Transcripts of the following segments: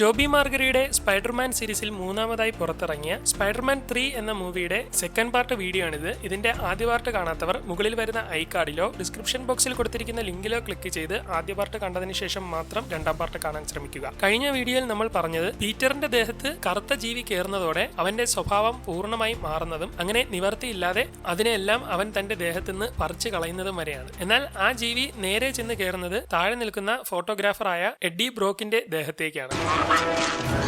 Toby മാർഗരിയുടെ Spiderman സീരീസിൽ മൂന്നാമതായി പുറത്തിറങ്ങിയ സ്പൈഡർമാൻ ത്രീ എന്ന മൂവിയുടെ സെക്കൻഡ് പാർട്ട് വീഡിയോ ആണിത് ഇതിന്റെ ആദ്യ പാർട്ട് കാണാത്തവർ മുകളിൽ വരുന്ന ഐ കാർഡിലോ ഡിസ്ക്രിപ്ഷൻ ബോക്സിൽ കൊടുത്തിരിക്കുന്ന ലിങ്കിലോ ക്ലിക്ക് ചെയ്ത് ആദ്യ പാർട്ട് കണ്ടതിന് ശേഷം മാത്രം രണ്ടാം പാർട്ട് കാണാൻ ശ്രമിക്കുക. കഴിഞ്ഞ വീഡിയോയിൽ നമ്മൾ പറഞ്ഞത് പീറ്ററിന്റെ ദേഹത്ത് കറുത്ത ജീവി കയറുന്നതോടെ അവന്റെ സ്വഭാവം പൂർണമായി മാറുന്നതും അങ്ങനെ നിവർത്തിയില്ലാതെ അതിനെല്ലാം അവൻ തന്റെ ദേഹത്തുനിന്ന് പറിച്ചു കളയുന്നതും വരെയാണ്. എന്നാൽ ആ ജീവി നേരെ ചെന്ന് കയറുന്നത് താഴെ നിൽക്കുന്ന ഫോട്ടോഗ്രാഫറായ എഡ്ഡി ബ്രോക്കിന്റെ ദേഹത്തേക്കാണ്. Thank you.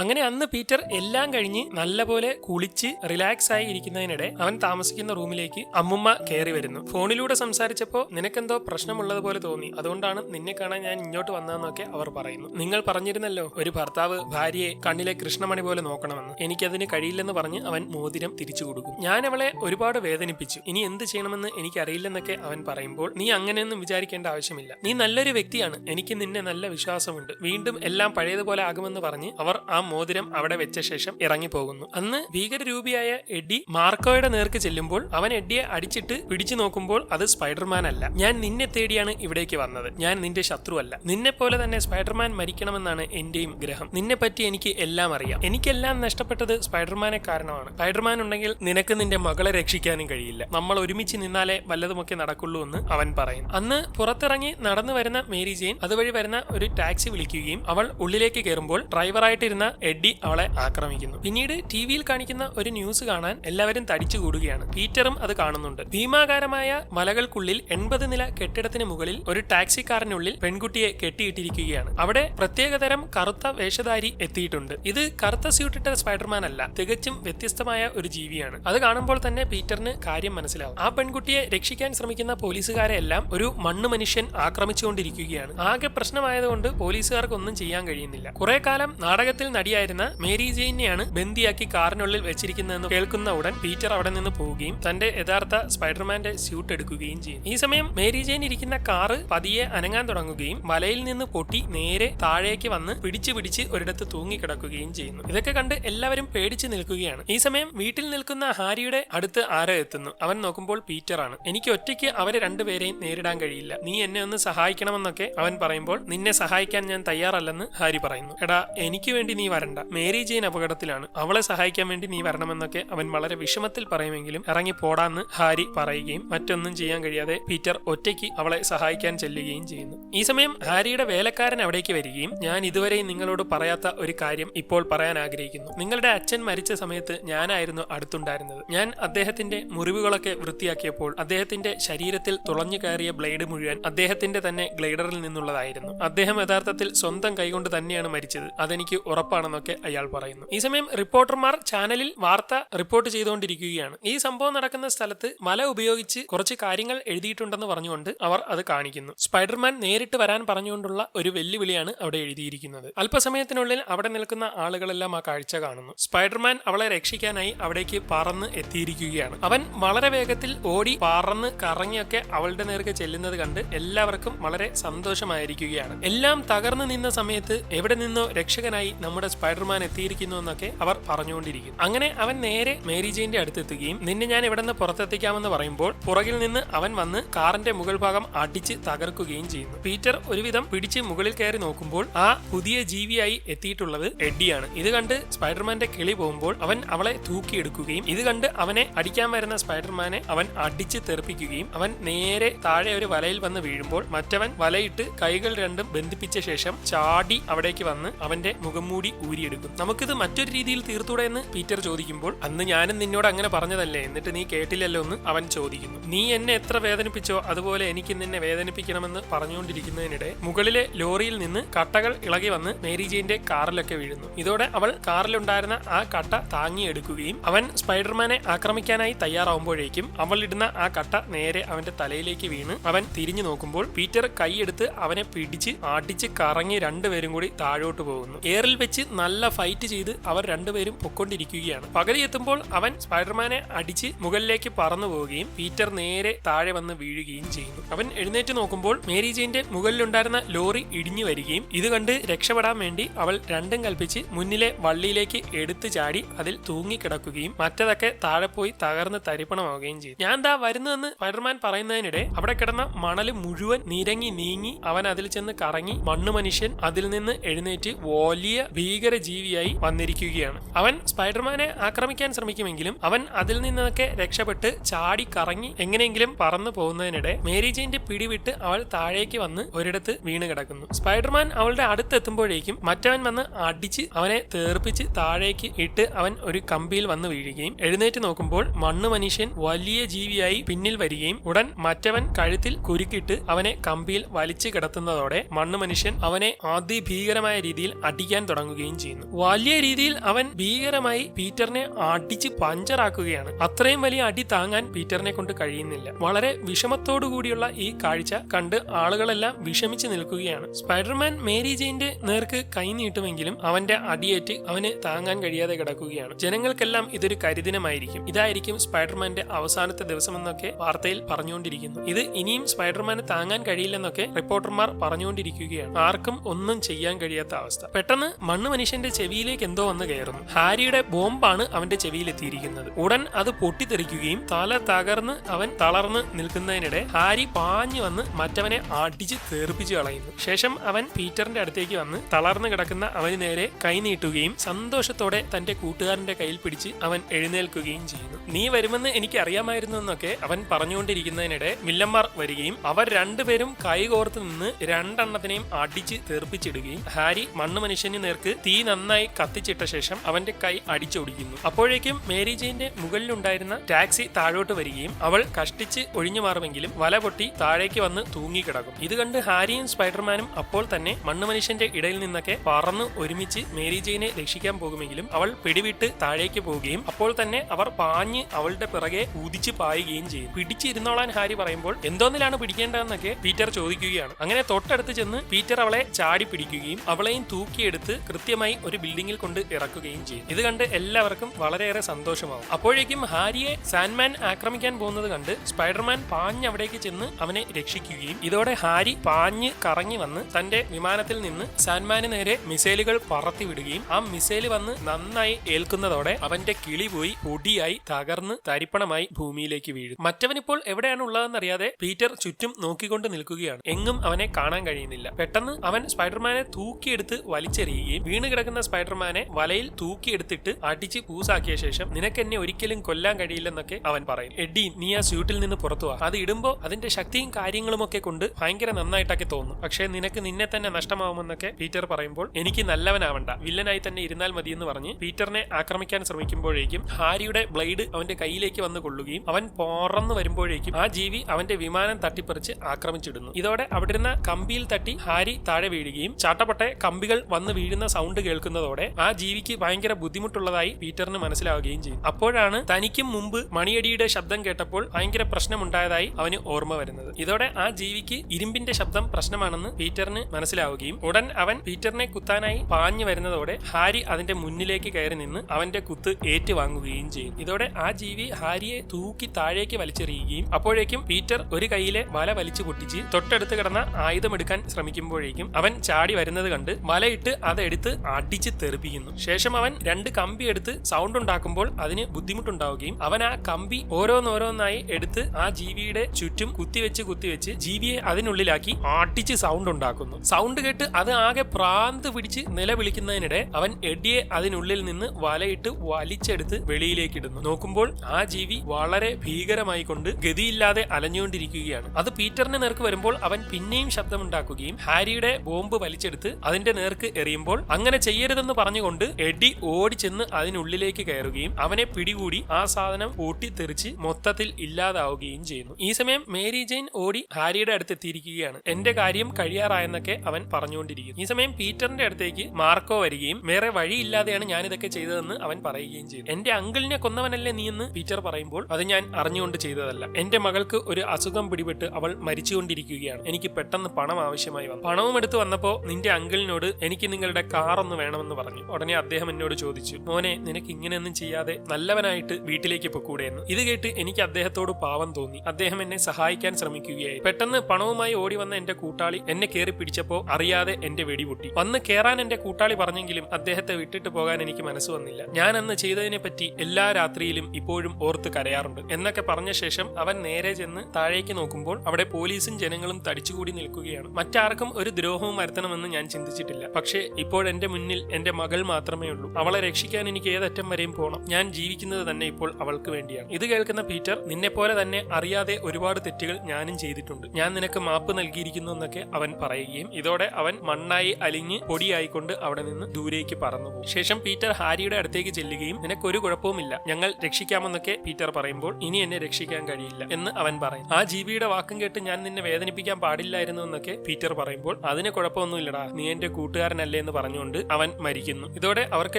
അങ്ങനെ അന്ന് പീറ്റർ എല്ലാം കഴിഞ്ഞ് നല്ലപോലെ കുളിച്ച് റിലാക്സ് ആയി ഇരിക്കുന്നതിനിടെ അവൻ താമസിക്കുന്ന റൂമിലേക്ക് അമ്മുമ്മ കയറി വരുന്നു. ഫോണിലൂടെ സംസാരിച്ചപ്പോൾ നിനക്കെന്തോ പ്രശ്നമുള്ളതുപോലെ തോന്നി. അതുകൊണ്ടാണ് നിന്നെ കാണാൻ ഞാൻ ഇങ്ങോട്ട് വന്നതെന്നൊക്കെ അവർ പറയുന്നു. നിങ്ങൾ പറഞ്ഞിരുന്നല്ലോ ഒരു ഭർത്താവ് ഭാര്യയെ കണ്ണിലെ കൃഷ്ണമണി പോലെ നോക്കണമെന്ന്. എനിക്കതിന് കഴിയില്ലെന്ന് പറഞ്ഞ് അവൻ മോതിരം തിരിച്ചു കൊടുക്കും. ഞാൻ അവളെ ഒരുപാട് വേദനിപ്പിച്ചു. ഇനി എന്ത് ചെയ്യണമെന്ന് എനിക്കറിയില്ലെന്നൊക്കെ അവൻ പറയുമ്പോൾ നീ അങ്ങനെയൊന്നും വിചാരിക്കേണ്ട ആവശ്യമില്ല. നീ നല്ലൊരു വ്യക്തിയാണ്. എനിക്ക് നിന്നെ നല്ല വിശ്വാസമുണ്ട്. വീണ്ടും എല്ലാം പഴയതുപോലെ ആകുമെന്ന് പറഞ്ഞ് അവർ ആ മോതിരം അവിടെ വെച്ച ശേഷം ഇറങ്ങിപ്പോകുന്നു. അന്ന് ഭീകരരൂപിയായ എഡി മാർക്കോയുടെ നേർക്ക് ചെല്ലുമ്പോൾ അവൻ എഡിയെ അടിച്ചിട്ട് പിടിച്ചു നോക്കുമ്പോൾ അത് സ്പൈഡർമാൻ അല്ല. ഞാൻ നിന്നെ തേടിയാണ് ഇവിടേക്ക് വന്നത്. ഞാൻ നിന്റെ ശത്രുവല്ല. നിന്നെ പോലെ തന്നെ സ്പൈഡർമാൻ മരിക്കണമെന്നാണ് എന്റെയും ഗ്രഹം. നിന്നെ പറ്റി എനിക്ക് എല്ലാം അറിയാം. എനിക്കെല്ലാം നഷ്ടപ്പെട്ടത് സ്പൈഡർമാനെ കാരണമാണ്. സ്പൈഡർമാൻ ഉണ്ടെങ്കിൽ നിനക്ക് നിന്റെ മകളെ രക്ഷിക്കാനും കഴിയില്ല. നമ്മൾ ഒരുമിച്ച് നിന്നാലേ വല്ലതുമൊക്കെ നടക്കുള്ളൂ എന്ന് അവൻ പറയും. അന്ന് പുറത്തിറങ്ങി നടന്നു വരുന്ന മേരി ജെയിൻ അതുവഴി വരുന്ന ഒരു ടാക്സി വിളിക്കുകയും അവൾ ഉള്ളിലേക്ക് കയറുമ്പോൾ ഡ്രൈവറായിട്ടിരുന്ന എഡ്ഡി അവളെ ആക്രമിക്കുന്നു. പിന്നീട് ടി വിയിൽ കാണിക്കുന്ന ഒരു ന്യൂസ് കാണാൻ എല്ലാവരും തടിച്ചു കൂടുകയാണ്. പീറ്ററും അത് കാണുന്നുണ്ട്. ഭീമാകാരമായ മലകൾക്കുള്ളിൽ എൺപത് നില കെട്ടിടത്തിന് മുകളിൽ ഒരു ടാക്സിക്കാരനുള്ളിൽ പെൺകുട്ടിയെ കെട്ടിയിട്ടിരിക്കുകയാണ്. അവിടെ പ്രത്യേകതരം കറുത്ത വേഷധാരി എത്തിയിട്ടുണ്ട്. ഇത് കറുത്ത സ്യൂട്ടിട്ട സ്പൈഡർമാൻ അല്ല തികച്ചും വ്യത്യസ്തമായ ഒരു ജീവിയാണ്. അത് കാണുമ്പോൾ തന്നെ പീറ്ററിന് കാര്യം മനസ്സിലാവും. ആ പെൺകുട്ടിയെ രക്ഷിക്കാൻ ശ്രമിക്കുന്ന പോലീസുകാരെ എല്ലാം ഒരു മണ്ണ് മനുഷ്യൻ ആക്രമിച്ചുകൊണ്ടിരിക്കുകയാണ്. ആകെ പ്രശ്നമായതുകൊണ്ട് പോലീസുകാർക്ക് ഒന്നും ചെയ്യാൻ കഴിയുന്നില്ല. കുറെ കാലം നാടകത്തിൽ നടിയായിരുന്ന മേരി ജെയിനെയാണ് ബന്ദിയാക്കി കാറിനുള്ളിൽ വെച്ചിരിക്കുന്നതെന്ന് കേൾക്കുന്ന ഉടൻ പീറ്റർ അവിടെ നിന്ന് പോവുകയും തന്റെ യഥാർത്ഥ സ്പൈഡർമാന്റെ സ്യൂട്ട് എടുക്കുകയും ചെയ്യും. ഈ സമയം മേരി ജെയിൻ ഇരിക്കുന്ന കാറ് പതിയെ അനങ്ങാൻ തുടങ്ങുകയും വലയിൽ നിന്ന് പൊട്ടി നേരെ താഴേക്ക് വന്ന് പിടിച്ചു പിടിച്ച് ഒരിടത്ത് തൂങ്ങിക്കിടക്കുകയും ചെയ്യുന്നു. ഇതൊക്കെ കണ്ട് എല്ലാവരും പേടിച്ചു നിൽക്കുകയാണ്. ഈ സമയം വീട്ടിൽ നിൽക്കുന്ന ഹാരിയുടെ അടുത്ത് ആരോ എത്തുന്നു. അവൻ നോക്കുമ്പോൾ പീറ്റർ ആണ് എനിക്ക് ഒറ്റയ്ക്ക് അവരെ രണ്ടുപേരെയും നേരിടാൻ കഴിയില്ല. നീ എന്നെ ഒന്ന് സഹായിക്കണമെന്നൊക്കെ അവൻ പറയുമ്പോൾ നിന്നെ സഹായിക്കാൻ ഞാൻ തയ്യാറല്ലെന്ന് ഹാരി പറയുന്നു. എടാ എനിക്ക് വേണ്ടി നീ വരണ്ട. മേരി ജെയിൻ അപകടത്തിലാണ്. അവളെ സഹായിക്കാൻ വേണ്ടി നീ വരണമെന്നൊക്കെ അവൻ വളരെ വിഷമത്തിൽ പറയുമെങ്കിലും ഇറങ്ങി പോടാന്ന് ഹാരി പറയുകയും മറ്റൊന്നും ചെയ്യാൻ കഴിയാതെ പീറ്റർ ഒറ്റയ്ക്ക് അവളെ സഹായിക്കാൻ ചെല്ലുകയും ചെയ്യുന്നു. ഈ സമയം ഹാരിയുടെ വേലക്കാരൻ അവിടേക്ക് വരികയും ഞാൻ ഇതുവരെയും നിങ്ങളോട് പറയാത്ത ഒരു കാര്യം ഇപ്പോൾ പറയാൻ ആഗ്രഹിക്കുന്നു. നിങ്ങളുടെ അച്ഛൻ മരിച്ച സമയത്ത് ഞാനായിരുന്നു അടുത്തുണ്ടായിരുന്നത്. ഞാൻ അദ്ദേഹത്തിന്റെ മുറിവുകളൊക്കെ വൃത്തിയാക്കിയപ്പോൾ അദ്ദേഹത്തിന്റെ ശരീരത്തിൽ തുളഞ്ഞു കയറിയ ബ്ലേഡ് മുഴുവൻ അദ്ദേഹത്തിന്റെ തന്നെ ഗ്ലൈഡറിൽ നിന്നുള്ളതായിരുന്നു. അദ്ദേഹം യഥാർത്ഥത്തിൽ സ്വന്തം കൈകൊണ്ട് തന്നെയാണ് മരിച്ചത്. അതെനിക്ക് ഉറപ്പാണെന്നൊക്കെ അയാൾ പറയുന്നു. ഈ സമയം റിപ്പോർട്ടർമാർ ചാനലിൽ വാർത്ത റിപ്പോർട്ട് ചെയ്തുകൊണ്ടിരിക്കുകയാണ്. ഈ സംഭവം നടക്കുന്ന സ്ഥലത്ത് മല ഉപയോഗിച്ച് കുറച്ച് കാര്യങ്ങൾ എഴുതിയിട്ടുണ്ടെന്ന് പറഞ്ഞുകൊണ്ട് അവർ അത് കാണിക്കുന്നു. സ്പൈഡർമാൻ നേരിട്ട് വരാൻ പറഞ്ഞുകൊണ്ടുള്ള ഒരു വെല്ലുവിളിയാണ് അവിടെ എഴുതിയിരിക്കുന്നത്. അല്പസമയത്തിനുള്ളിൽ അവിടെ നിൽക്കുന്ന ആളുകളെല്ലാം ആ കാഴ്ച കാണുന്നു. സ്പൈഡർമാൻ അവളെ രക്ഷിക്കാനായി അവിടേക്ക് പറന്ന് എത്തിയിരിക്കുകയാണ്. അവൻ വളരെ വേഗത്തിൽ ഓടി പറന്ന് കറങ്ങിയൊക്കെ അവളുടെ നേർക്ക് ചെല്ലുന്നത് കണ്ട് എല്ലാവർക്കും വളരെ സന്തോഷമായിരിക്കുകയാണ്. എല്ലാം തകർന്നു നിന്ന സമയത്ത് എവിടെ നിന്നോ രക്ഷകനായി നമ്മുടെ സ്പൈഡർമാൻ എത്തിയിരിക്കുന്നു എന്നൊക്കെ അവർ പറഞ്ഞുകൊണ്ടിരിക്കും. അങ്ങനെ അവൻ നേരെ മേരി ജെയിന്റെ അടുത്തെത്തുകയും നിന്നെ ഞാൻ ഇവിടെ നിന്ന് പുറത്തെത്തിക്കാമെന്ന് പറയുമ്പോൾ പുറകിൽ നിന്ന് അവൻ വന്ന് കാറിന്റെ മുകൾ ഭാഗം അടിച്ച് തകർക്കുകയും ചെയ്യുന്നു. പീറ്റർ ഒരുവിധം പിടിച്ച് മുകളിൽ കയറി നോക്കുമ്പോൾ ആ പുതിയ ജീവിയായി എത്തിയിട്ടുള്ളത് എഡ്ഡിയാണ്. ഇത് കണ്ട് സ്പൈഡർമാന്റെ കിളി പോകുമ്പോൾ അവൻ അവളെ തൂക്കിയെടുക്കുകയും ഇത് കണ്ട് അവനെ അടിക്കാൻ വരുന്ന സ്പൈഡർമാനെ അവൻ അടിച്ച് തെറിപ്പിക്കുകയും അവൻ നേരെ താഴെ ഒരു വലയിൽ വന്ന് വീഴുമ്പോൾ മറ്റവൻ വലയിട്ട് കൈകൾ രണ്ടും ബന്ധിപ്പിച്ച ശേഷം ചാടി അവിടേക്ക് വന്ന് അവന്റെ മുഖംമൂടി ഊരിയെടുക്കും നമുക്കിത് മറ്റൊരു രീതിയിൽ തീർത്തൂടെ എന്ന് പീറ്റർ ചോദിക്കുമ്പോൾ അന്ന് ഞാനും നിന്നോട് അങ്ങനെ പറഞ്ഞതല്ലേ? എന്നിട്ട് നീ കേട്ടില്ലല്ലോ? എന്ന് അവൻ ചോദിക്കുന്നു. നീ എന്നെ എത്ര വേദനിപ്പിച്ചോ അതുപോലെ എനിക്ക് നിന്നെ വേദനിപ്പിക്കണമെന്ന് പറഞ്ഞുകൊണ്ടിരിക്കുന്നതിനിടെ മുകളിലെ ലോറിയിൽ നിന്ന് കട്ടകൾ ഇളകി വന്ന് മേരി ജെയിന്റെ കാറിലൊക്കെ വീഴുന്നു. ഇതോടെ അവൾ കാറിലുണ്ടായിരുന്ന ആ കട്ട താങ്ങിയെടുക്കുകയും അവൻ സ്പൈഡർമാനെ ആക്രമിക്കാനായി തയ്യാറാവുമ്പോഴേക്കും അവൾ ഇടുന്ന ആ കട്ട നേരെ അവന്റെ തലയിലേക്ക് വീണ് അവൻ തിരിഞ്ഞു നോക്കുമ്പോൾ പീറ്റർ കൈയെടുത്ത് അവനെ പിടിച്ച് ആട്ടിച്ച് കറങ്ങി രണ്ടുപേരും കൂടി താഴോട്ട് പോകുന്നു. എയറിൽ വെച്ച് നല്ല ഫൈറ്റ് ചെയ്ത് അവർ രണ്ടുപേരും പൊക്കൊണ്ടിരിക്കുകയാണ് പകുതി എത്തുമ്പോൾ അവൻ സ്പൈഡർമാനെ അടിച്ച് മുകളിലേക്ക് പറന്നു പോവുകയും പീറ്റർ നേരെ താഴെ വന്ന് വീഴുകയും ചെയ്യുന്നു. അവൻ എഴുന്നേറ്റ് നോക്കുമ്പോൾ മേരി ജെയിന്റെ മുകളിലുണ്ടായിരുന്ന ലോറി ഇടിഞ്ഞു വരികയും ഇത് കണ്ട് രക്ഷപ്പെടാൻ വേണ്ടി അവൾ രണ്ടും കൽപ്പിച്ച് മുന്നിലെ വള്ളിയിലേക്ക് എടുത്തു ചാടി അതിൽ തൂങ്ങിക്കിടക്കുകയും മറ്റതൊക്കെ താഴെ പോയി തകർന്ന് തരിപ്പണമാവുകയും ചെയ്തു. ഞാൻ ദാ വരുന്നതെന്ന് സ്പൈഡർമാൻ പറയുന്നതിനിടെ അവിടെ കിടന്ന മണൽ മുഴുവൻ നിരങ്ങി നീങ്ങി അവൻ അതിൽ ചെന്ന് കറങ്ങി മണ്ണു മനുഷ്യൻ അതിൽ നിന്ന് എഴുന്നേറ്റ് വലിയ ഭീകര ജീവിയായി വന്നിരിക്കുകയാണ്. അവൻ സ്പൈഡർമാനെ ആക്രമിക്കാൻ ശ്രമിക്കുമെങ്കിലും അവൻ അതിൽ നിന്നൊക്കെ രക്ഷപ്പെട്ട് ചാടി കറങ്ങി എങ്ങനെയെങ്കിലും പറന്നു പോകുന്നതിനിടെ മേരി ജെയിന്റെ പിടിവിട്ട് അവൾ താഴേക്ക് വന്ന് ഒരിടത്ത് വീണ് കിടക്കുന്നു. സ്പൈഡർമാൻ അവളുടെ അടുത്തെത്തുമ്പോഴേക്കും മറ്റവൻ വന്ന് അടിച്ച് അവനെ തേർപ്പിച്ച് താഴേക്ക് ഇട്ട് അവൻ ഒരു കമ്പിയിൽ വന്ന് വീഴുകയും എഴുന്നേറ്റ് നോക്കുമ്പോൾ മണ്ണ് മനുഷ്യൻ വലിയ ജീവിയായി പിന്നിൽ വരികയും ഉടൻ മറ്റവൻ കഴുത്തിൽ കുരുക്കിട്ട് അവനെ കമ്പിയിൽ വലിച്ചു കിടത്തുന്നതോടെ മണ്ണ് മനുഷ്യൻ അവനെ അതിഭീകരമായ രീതിയിൽ അടിക്കാൻ തുടങ്ങുകയും ചെയ്യുന്നു. വലിയ രീതിയിൽ അവൻ ഭീകരമായി പീറ്ററിനെ അടിച്ച് പഞ്ചറാക്കുകയാണ്. അത്രയും വലിയ അടി താങ്ങാൻ പീറ്ററിനെ കൊണ്ട് കഴിയുന്നില്ല. വളരെ വിഷമത്തോടു കൂടിയുള്ള ഈ കാഴ്ച കണ്ട് ആളുകളെല്ലാം വിഷമിച്ചു നിൽക്കുകയാണ്. സ്പൈഡർമാൻ മേരി ജെയിന്റെ നേർക്ക് കൈ നീട്ടുമെങ്കിലും അവന്റെ അടിയേറ്റ് അവന് താങ്ങാൻ കഴിയാതെ കിടക്കുകയാണ്. ജനങ്ങൾക്കെല്ലാം ഇതൊരു കരിദിനമായിരിക്കും. ഇതായിരിക്കും സ്പൈഡർമാന്റെ അവസാനത്തെ ദിവസമെന്നൊക്കെ വാർത്തയിൽ പറഞ്ഞുകൊണ്ടിരിക്കുന്നു. ഇത് ഇനിയും സ്പൈഡർമാന് താങ്ങാൻ കഴിയില്ലെന്നൊക്കെ റിപ്പോർട്ടർമാർ പറഞ്ഞുകൊണ്ടിരിക്കുകയാണ്. ആർക്കും ഒന്നും ചെയ്യാൻ കഴിയാത്ത അവസ്ഥ. പെട്ടെന്ന് മണ്ണ് മനുഷ്യന്റെ ചെവിയിലേക്ക് എന്തോ വന്ന് കയറുന്നു. ഹാരിയുടെ ബോംബാണ് അവന്റെ ചെവിയിൽ എത്തിയിരിക്കുന്നത് ഉടൻ അത് പൊട്ടിത്തെറിക്കുകയും തല തകർന്ന് അവൻ തളർന്ന് നിൽക്കുന്നതിനിടെ ഹാരി പാഞ്ഞു വന്ന് മറ്റവനെ അടിച്ച് തെറിപ്പിച്ചു കളയുന്നു. ശേഷം അവൻ പീറ്ററിന്റെ അടുത്തേക്ക് വന്ന് തളർന്നു കിടക്കുന്ന അവന് നേരെ കൈ നീട്ടുകയും സന്തോഷത്തോടെ തന്റെ കൂട്ടുകാരന്റെ കയ്യിൽ പിടിച്ച് അവൻ എഴുന്നേൽക്കുകയും ചെയ്യുന്നു. നീ വരുമെന്ന് എനിക്ക് അറിയാമായിരുന്നു എന്നൊക്കെ അവൻ പറഞ്ഞുകൊണ്ടിരിക്കുന്നതിനിടെ വില്ലന്മാർ വരികയും അവർ രണ്ടുപേരും കൈകോർത്ത് നിന്ന് രണ്ടെണ്ണത്തിനെയും അടിച്ച് തെറിപ്പിച്ചിടുകയും ഹാരി മണ്ണ് മനുഷ്യന് നേർക്ക് തീ നന്നായി കത്തിച്ചിട്ട ശേഷം അവന്റെ കൈ അടിച്ചൊടിക്കുന്നു അപ്പോഴേക്കും മേരി ജെയിന്റെ മുകളിലുണ്ടായിരുന്ന ടാക്സി താഴോട്ട് വരികയും അവൾ കഷ്ടിച്ച് ഒഴിഞ്ഞു മാറുമെങ്കിലും വല പൊട്ടി താഴേക്ക് വന്ന് തൂങ്ങിക്കിടക്കും. ഇത് കണ്ട് ഹാരിയും സ്പൈഡർമാനും അപ്പോൾ തന്നെ മണ്ണ് മനുഷ്യന്റെ ഇടയിൽ നിന്നൊക്കെ പറന്ന് ഒരുമിച്ച് മേരി ജെയിനെ രക്ഷിക്കാൻ പോകുമെങ്കിലും അവൾ പിടിവിട്ട് താഴേക്ക് പോവുകയും അപ്പോൾ തന്നെ അവർ പാഞ്ഞ് അവളുടെ പിറകെ ഉദിച്ച് പായുകയും ചെയ്യും. പിടിച്ചിരുന്നോളാൻ ഹാരി പറയുമ്പോൾ എന്തോന്നിലാണ് പിടിക്കേണ്ടതെന്നൊക്കെ പീറ്റർ ചോദിക്കുകയാണ്. അങ്ങനെ തൊട്ടടുത്ത് ചെന്ന് പീറ്റർ അവളെ ചാടി പിടിക്കുകയും അവളെയും തൂക്കിയെടുത്ത് കൃത്യമായി ഒരു ബിൽഡിങ്ങിൽ കൊണ്ട് ഇറക്കുകയും ചെയ്യും ഇത് കണ്ട് എല്ലാവർക്കും വളരെയേറെ സന്തോഷമാവും. അപ്പോഴേക്കും ഹാരിയെ സാൻമാൻ ആക്രമിക്കാൻ പോകുന്നത് കണ്ട് സ്പൈഡർമാൻ പാഞ്ഞ് അവിടേക്ക് ചെന്ന് അവനെ രക്ഷിക്കുകയും ഇതോടെ ഹാരി പാഞ്ഞ് കറങ്ങി വന്ന് തന്റെ വിമാനത്തിൽ നിന്ന് സാൻമാന് നേരെ മിസൈലുകൾ പറത്തിവിടുകയും ആ മിസൈൽ വന്ന് നന്നായി ഏൽക്കുന്നതോടെ അവന്റെ കിളി പോയി പൊടിയായി തകർന്ന് തരിപ്പണമായി ഭൂമിയിലേക്ക് വീഴും. മറ്റവനിപ്പോൾ എവിടെയാണ് ഉള്ളതെന്നറിയാതെ പീറ്റർ ചുറ്റും നോക്കിക്കൊണ്ട് നിൽക്കുകയാണ്. എങ്ങും അവനെ കാണാൻ കഴിയുന്നില്ല. പെട്ടെന്ന് അവൻ സ്പൈഡർമാനെ തൂക്കിയെടുത്ത് വലിച്ചെറിയുകയും വീണ് കിടക്കുന്ന സ്പൈഡർമാനെ വലയിൽ തൂക്കിയെടുത്തിട്ട് അടിച്ച് പൂസാക്കിയ ശേഷം നിനക്കെന്നെ ഒരിക്കലും കൊല്ലാൻ കഴിയില്ലെന്നൊക്കെ അവൻ പറയും. എഡി നീ ആ സ്യൂട്ടിൽ നിന്ന് പുറത്തു വാ. അത് ഇടുമ്പോ അതിന്റെ ശക്തിയും കാര്യങ്ങളും ഒക്കെ കൊണ്ട് ഭയങ്കര നന്നായിട്ടൊക്കെ തോന്നും. പക്ഷേ നിനക്ക് നിന്നെ തന്നെ നഷ്ടമാവുമെന്നൊക്കെ പീറ്റർ പറയുമ്പോൾ എനിക്ക് നല്ലവനാവണ്ട. വില്ലനായി തന്നെ ഇരുന്നാൽ മതിയെന്ന് പറഞ്ഞ് പീറ്ററിനെ ആക്രമിക്കാൻ ശ്രമിക്കുമ്പോഴേക്കും ഹാരിയുടെ ബ്ലേഡ് അവന്റെ കയ്യിലേക്ക് വന്ന് കൊള്ളുകയും അവൻ പോറന്നു വരുമ്പോഴേക്കും ആ ജീവി അവന്റെ വിമാനം തട്ടിപ്പറിച്ച് ആക്രമിച്ചിടുന്നു. ഇതോടെ അവിടെ ഇരുന്ന കമ്പിയിൽ തട്ടി ഹാരി താഴെ വീഴുകയും ചാട്ടപ്പെട്ടെ കമ്പികൾ വന്ന് വീഴുന്ന സൗണ്ട് കേൾക്കുന്നതോടെ ആ ജീവിക്ക് ഭയങ്കര ബുദ്ധിമുട്ടുള്ളതായി പീറ്ററിന് മനസ്സിലാവുകയും ചെയ്യും അപ്പോഴാണ് തനിക്കും മുമ്പ് മണിയടിയുടെ ശബ്ദം കേട്ടപ്പോൾ ഭയങ്കര പ്രശ്നമുണ്ടായതായി അവന് ഓർമ്മ വരുന്നത്. ഇതോടെ ആ ജീവിക്ക് ഇരുമ്പിന്റെ ശബ്ദം പ്രശ്നമാണെന്ന് പീറ്ററിന് മനസ്സിലാവുകയും ഉടൻ അവൻ പീറ്ററിനെ കുത്താനായി പാഞ്ഞു വരുന്നതോടെ ഹാരി അതിന്റെ മുന്നിലേക്ക് കയറി നിന്ന് അവന്റെ കുത്ത് ഏറ്റുവാങ്ങുകയും ചെയ്യും ഇതോടെ ആ ജീവി ഹാരിയെ തൂക്കി താഴേക്ക് വലിച്ചെറിയുകയും അപ്പോഴേക്കും പീറ്റർ ഒരു കൈയിലെ വല വലിച്ചു പൊട്ടിച്ച് തൊട്ടടുത്ത് കിടന്ന ആയുധമെടുക്കാൻ ശ്രമിക്കുമ്പോഴേക്കും അവൻ ചാടി വരുന്നത് കണ്ട് വലയിട്ട് അതെടുത്ത് അടിച്ച് തെറിപ്പിക്കുന്നു. ശേഷം അവൻ രണ്ട് കമ്പി എടുത്ത് സൗണ്ട് ഉണ്ടാക്കുമ്പോൾ അതിന് ബുദ്ധിമുട്ടുണ്ടാവുകയും അവൻ ആ കമ്പി ഓരോന്നോരോന്നായി എടുത്ത് ആ ജീവിയുടെ ചുറ്റും കുത്തിവെച്ച് കുത്തിവെച്ച് ജീവിയെ അതിനുള്ളിലാക്കി ആട്ടിച്ച് സൗണ്ട് ഉണ്ടാക്കുന്നു. സൗണ്ട് കേട്ട് അത് ആകെ പ്രാന്ത് പിടിച്ച് നിലവിളിക്കുന്നതിനിടെ അവൻ എഡിയെ അതിനുള്ളിൽ നിന്ന് വലയിട്ട് വലിച്ചെടുത്ത് വെളിയിലേക്ക് ഇടുന്നു നോക്കുമ്പോൾ ആ ജീവി വളരെ ഭീകരമായി കൊണ്ട് ഗതിയില്ലാതെ അലഞ്ഞുകൊണ്ടിരിക്കുകയാണ്. അത് പീറ്ററിന് നേർക്ക് വരുമ്പോൾ അവൻ പിന്നെയും ശബ്ദമുണ്ടാക്കുകയും ഹാരിയുടെ ബോംബ് വലിച്ചെടുത്ത് അതിന്റെ നേർക്ക് എറിയുമ്പോൾ അങ്ങനെ ചെയ്യരുതെന്ന് പറഞ്ഞുകൊണ്ട് എഡി ഓടി ചെന്ന് അതിനുള്ളിലേക്ക് കയറുകയും അവനെ പിടികൂടി ആ സാധനം പൊട്ടിത്തെറിച്ച് മൊത്തത്തിൽ ഇല്ലാതാവുകയും ചെയ്യുന്നു. ഈ സമയം മേരി ജെയിൻ ഓടി ഹാരിയുടെ അടുത്ത് എത്തിയിരിക്കുകയാണ് എന്റെ കാര്യം കഴിയാറായെന്നൊക്കെ അവൻ പറഞ്ഞുകൊണ്ടിരിക്കുന്നു. ഈ സമയം പീറ്ററിന്റെ അടുത്തേക്ക് മാർക്കോ വരികയും വേറെ വഴിയില്ലാതെയാണ് ഞാൻ ഇതൊക്കെ ചെയ്തതെന്ന് അവൻ പറയുകയും ചെയ്തു എന്റെ അങ്കിളിനെ കൊന്നവനല്ലേ നീ എന്ന് പീറ്റർ പറയുമ്പോൾ അത് ഞാൻ അറിഞ്ഞുകൊണ്ട് ചെയ്തതല്ല. എന്റെ മകൾക്ക് ഒരു അസുഖം പിടിപെട്ട് അവൾ മരിച്ചുകൊണ്ടിരിക്കുകയാണ്. എനിക്ക് പെട്ടെന്ന് പണം ആവശ്യമായി വന്നു. പണവും എടുത്ത് വന്നപ്പോ നിന്റെ അങ്കിളിനോട് എനിക്ക് നിങ്ങളുടെ കാർ കാറൊന്ന് വേണമെന്ന് പറഞ്ഞു. ഉടനെ അദ്ദേഹം എന്നോട് ചോദിച്ചു മോനെ നിനക്ക് ഇങ്ങനെയൊന്നും ചെയ്യാതെ നല്ലവനായിട്ട് വീട്ടിലേക്ക് പൊക്കൂടെ എന്ന് ഇത് കേട്ട് എനിക്ക് അദ്ദേഹത്തോട് പാവം തോന്നി. അദ്ദേഹം എന്നെ സഹായിക്കാൻ ശ്രമിക്കുകയായി. പെട്ടെന്ന് പണവുമായി ഓടി വന്ന എന്റെ കൂട്ടാളി എന്നെ കയറി പിടിച്ചപ്പോ അറിയാതെ എന്റെ വെടിപൊട്ടി വന്ന് കയറാൻ എന്റെ കൂട്ടാളി പറഞ്ഞെങ്കിലും അദ്ദേഹത്തെ വിട്ടിട്ട് പോകാൻ എനിക്ക് മനസ്സ് വന്നില്ല. ഞാൻ അന്ന് ചെയ്തതിനെ പറ്റി എല്ലാ രാത്രിയിലും ഇപ്പോഴും ഓർത്ത് കരയാറുണ്ട്. എന്നൊക്കെ പറഞ്ഞ ശേഷം അവൻ നേരെ ചെന്ന് താഴേക്ക് നോക്കുമ്പോൾ അവിടെ പോലീസും ജനങ്ങളും തടിച്ചുകൂടി നിൽക്കുകയാണ്. മറ്റാർക്കും ഒരു ദ്രോഹവും വരുത്തണമെന്ന് ഞാൻ ചിന്തിച്ചിട്ടില്ല. പക്ഷേ ഇപ്പോൾ എന്റെ മുന്നിൽ എന്റെ മകൾ മാത്രമേ ഉള്ളൂ. അവളെ രക്ഷിക്കാൻ എനിക്ക് ഏതറ്റം വരെയും പോകണം ഞാൻ ജീവിക്കുന്നത് തന്നെ ഇപ്പോൾ അവൾക്ക് വേണ്ടിയാണ്. ഇത് കേൾക്കുന്ന പീറ്റർ നിന്നെ പോലെ തന്നെ അറിയാതെ ഒരുപാട് തെറ്റുകൾ ഞാനും ചെയ്തിട്ടുണ്ട്. ഞാൻ നിനക്ക് മാപ്പ് നൽകിയിരിക്കുന്നു എന്നൊക്കെ അവൻ പറയുകയും ഇതോടെ അവൻ മണ്ണായി അലിഞ്ഞ് പൊടിയായിക്കൊണ്ട് അവിടെ നിന്ന് ദൂരേക്ക് പറന്നുപോകും. ശേഷം പീറ്റർ ഹാരിയുടെ അടുത്തേക്ക് ചെല്ലുകയും നിനക്കൊരു കുഴപ്പവുമില്ല. ഞങ്ങൾ രക്ഷിക്കാമെന്നൊക്കെ പീറ്റർ പറയുമ്പോൾ ഇനി എന്നെ രക്ഷിക്കാൻ കഴിയില്ല എന്ന് അവൻ പറയും. ആ ജീവിയുടെ വാക്കും കേട്ട് ഞാൻ നിന്നെ വേദനിപ്പിക്കാൻ പാടില്ലായിരുന്നു എന്നൊക്കെ പീറ്റർ പറയുമ്പോൾ അതിന് കുഴപ്പമൊന്നുമില്ലടാ. നീ എന്റെ കൂട്ടുകാരനല്ലേ എന്ന് പറഞ്ഞുകൊണ്ട് അവൻ മരിക്കുന്നു. ഇതോടെ അവർക്ക്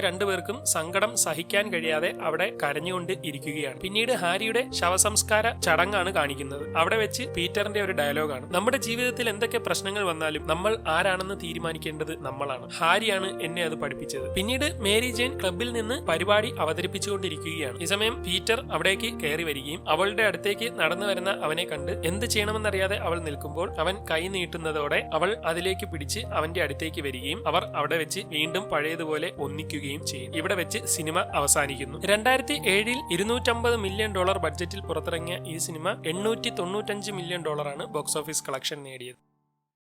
രണ്ടുപേർക്കും സങ്കടം സഹിക്കാൻ കഴിയാതെ അവിടെ കരഞ്ഞുകൊണ്ട് ഇരിക്കുകയാണ്. പിന്നീട് ഹാരിയുടെ ശവസംസ്കാര ചടങ്ങാണ് കാണിക്കുന്നത്. അവിടെ വെച്ച് പീറ്ററിന്റെ ഒരു ഡയലോഗാണ്. നമ്മുടെ ജീവിതത്തിൽ എന്തൊക്കെ പ്രശ്നങ്ങൾ വന്നാലും നമ്മൾ ആരാണെന്ന് തീരുമാനിക്കേണ്ടത് നമ്മളാണ്. ഹാരിയാണ് എന്നെ അത് പഠിപ്പിച്ചത്. പിന്നീട് മേരി ജെയിൻ ക്ലബിൽ നിന്ന് പരിപാടി അവതരിപ്പിച്ചുകൊണ്ടിരിക്കുകയാണ്. ഈ സമയം പീറ്റർ അവിടേക്ക് കയറി വരികയും അവളുടെ അടുത്തേക്ക് നടന്നു വരുന്ന അവനെ കണ്ട് എന്ത് ചെയ്യണമെന്നറിയാതെ അവൾ നിൽക്കുമ്പോൾ അവൻ കൈ നീട്ടുന്നതോടെ അവൾ അതിലേക്ക് പിടിച്ച് അവന്റെ അടുത്തേക്ക് വരികയും അവർ അവിടെ വീണ്ടും പഴയതുപോലെ ഒന്നിക്കുകയും ചെയ്യും. ഇവിടെ വെച്ച് സിനിമ അവസാനിക്കുന്നു. രണ്ടായിരത്തി ഏഴിൽ ഇരുന്നൂറ്റമ്പത് മില്യൺ ഡോളർ ബഡ്ജറ്റിൽ പുറത്തിറങ്ങിയ ഈ സിനിമ എണ്ണൂറ്റി തൊണ്ണൂറ്റഞ്ച് മില്യൺ ഡോളറാണ് ബോക്സ് ഓഫീസ് കളക്ഷൻ നേടിയത്.